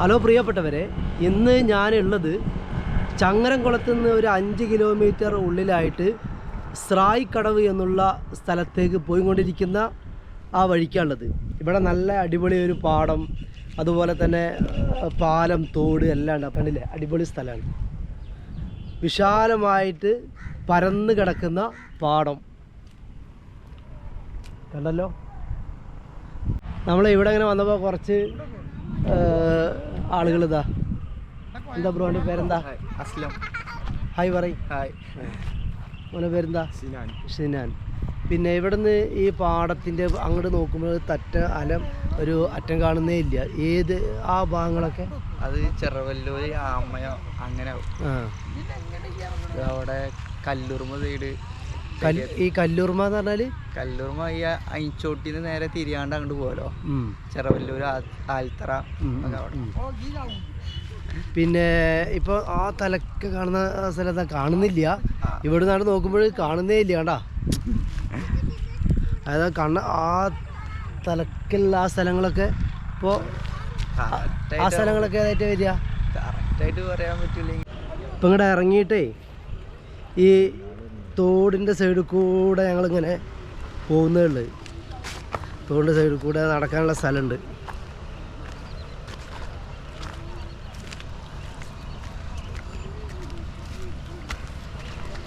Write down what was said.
Hello പ്രിയപ്പെട്ടവരെ. ഇന്ന് ഞാനുള്ളത് ചങ്ങരംകുളത്ത് നിന്ന് ഒരു അഞ്ച് കിലോമീറ്റർ ഉള്ളിലായിട്ട് സ്രായിക്കടവ് എന്നുള്ള സ്ഥലത്തേക്ക് പോയിക്കൊണ്ടിരിക്കുന്ന ആ വഴിക്കാണുള്ളത്. ഇവിടെ നല്ല അടിപൊളി ഒരു പാടം അതുപോലെ തന്നെ പാലം തോട് എല്ലാം ഉണ്ട്. കണ്ടില്ലേ? അടിപൊളി സ്ഥലമാണ്. വിശാലമായിട്ട് പരന്ന് കിടക്കുന്ന പാടം. കണ്ടല്ലോ? നമ്മൾ ഇവിടെ ഇങ്ങനെ വന്നപ്പോൾ കുറച്ച് ആളുകൾ ഇതാ എന്താ ബ്രോന്റെ പേരെന്താ? അസ്ലം. ഹായ് പറയ്. ഹായ്. മോനെ പേരെന്താ? സിനാൻ. സിനാൻ. പിന്നെ ഇവിടുന്ന് ഈ പാടത്തിന്റെ അങ്ങോട്ട് നോക്കുമ്പോൾ തറ്റ അലം ഒരു അറ്റം കാണുന്നേ ഇല്ല. ഏത് ആ ഭാഗങ്ങളൊക്കെ? അത് ചെറവല്ലൂര് ആമയോ അങ്ങനെ അവിടെ കല്ലൂർമ സൈഡ് ഈ കല്ലൂർമ എന്ന് പറഞ്ഞാൽ? കല്ലൂർമ ഈ അയിച്ചോട്ടിന്ന് നേരെ തിരിയാണ്ട് അങ്ങോട്ട് പോലോ ചെറവല്ലൂർ ആൽത്തറ. പിന്നെ ഇപ്പോൾ ആ തലക്ക് കാണുന്ന സ്ഥലത്ത് കാണുന്നില്ല. ഇവിടെ നിന്നാണ് നോക്കുമ്പോൾ കാണുന്നേ ഇല്ല കണ്ടാ. അതായത് കണ്ണ ആ തലക്കുള്ള ആ സ്ഥലങ്ങളൊക്കെ ഇപ്പോൾ ആ സ്ഥലങ്ങളൊക്കെ ഏതായിട്ട് വരിക? കറക്റ്റായിട്ട് പറയാൻ പറ്റില്ലെങ്കിൽ ഇപ്പം ഇങ്ങോട്ട് ഇറങ്ങിയിട്ടേ ഈ തോടിന്റെ സൈഡിൽ കൂടെ ഞങ്ങളിങ്ങനെ പോകുന്നേ ഉള്ളു. തോടിന്റെ സൈഡിൽ കൂടെ നടക്കാനുള്ള സ്ഥലമുണ്ട്.